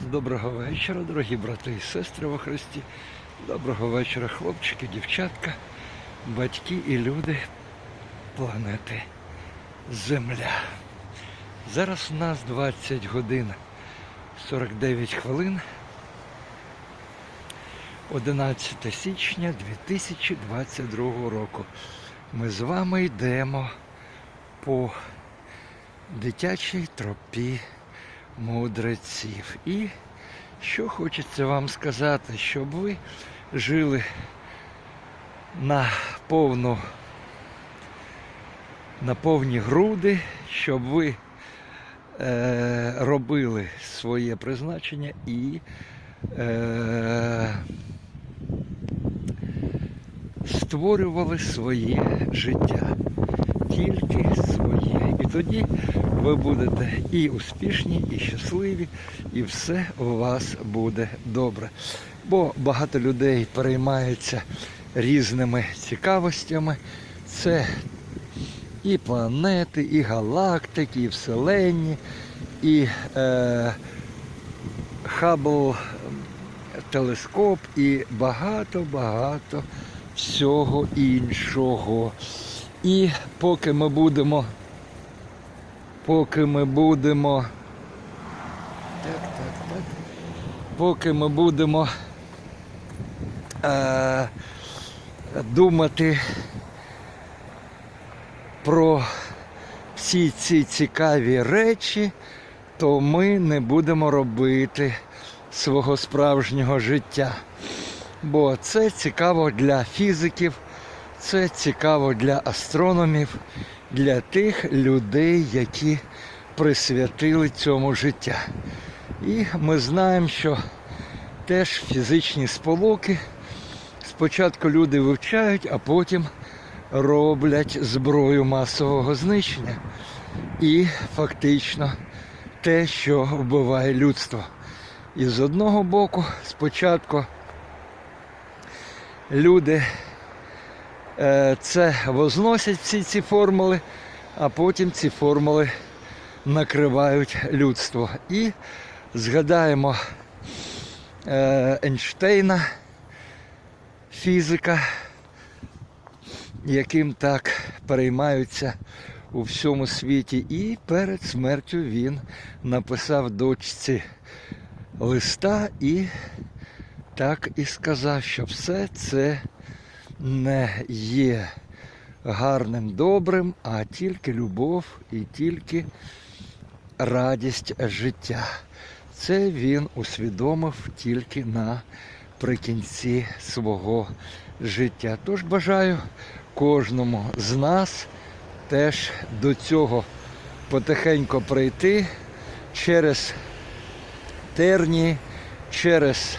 Доброго вечора, дорогі брати і сестри во Христі. Доброго вечора, хлопчики, дівчатка, батьки і люди планети Земля. Зараз у нас 20 годин 49 хвилин. 11 січня 2022 року. Ми з вами йдемо по дитячій тропі мудреців. І що хочеться вам сказати, щоб ви жили на повну, на повні груди, щоб ви е, робили своє призначення і е, створювали своє життя. Тільки своє. Тоді ви будете і успішні, і щасливі, і все у вас буде добре. Бо багато людей переймаються різними цікавостями. Це і планети, і галактики, і вселенні, і е, Хаббл телескоп, і багато-багато всього іншого. І поки ми будемо, поки ми будемо, так, так, так, поки ми будемо е, думати про всі ці цікаві речі, то ми не будемо робити свого справжнього життя. Бо це цікаво для фізиків, це цікаво для астрономів, для тих людей, які присвятили цьому життя. І ми знаємо, що теж фізичні сполуки спочатку люди вивчають, а потім роблять зброю масового знищення. І фактично те, що вбиває людство. І з одного боку, спочатку люди це возносять всі ці формули, а потім ці формули накривають людство. І згадаємо е, Ейнштейна, фізика, яким так переймаються у всьому світі. І перед смертю він написав дочці листа і так і сказав, що все це не є гарним, добрим, а тільки любов і тільки радість життя. Це він усвідомив тільки наприкінці свого життя. Тож бажаю кожному з нас теж до цього потихеньку прийти через терні, через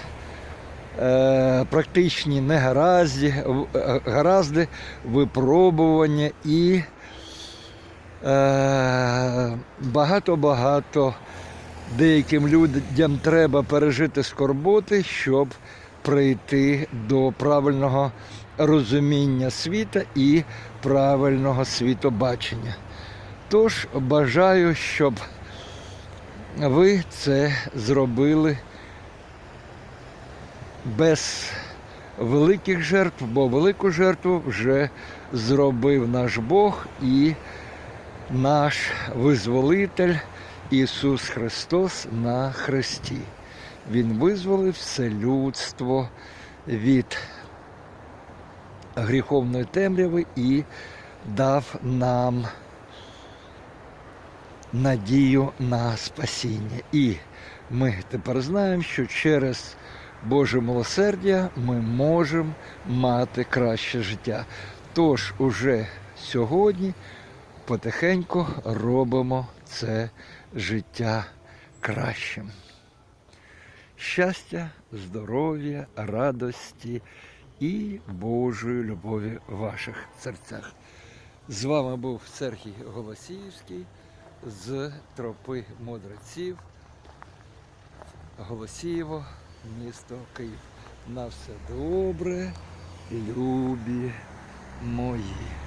практичні негаразді, е, гаразди, випробування і е, багато-багато деяким людям треба пережити скорботи, щоб прийти до правильного розуміння світа і правильного світобачення. Тож бажаю, щоб ви це зробили без великих жертв, бо велику жертву вже зробив наш Бог і наш визволитель Ісус Христос на Христі. Він визволив все людство від гріховної темряви і дав нам надію на спасіння. І ми тепер знаємо, що через Боже милосердя ми можемо мати краще життя. Тож уже сьогодні потихеньку робимо це життя кращим. Щастя, здоров'я, радості і Божої любові в ваших серцях. З вами був Сергій Голосіївський з тропи мудреців. Голосієво, місто Київ. На все добре, любі мої.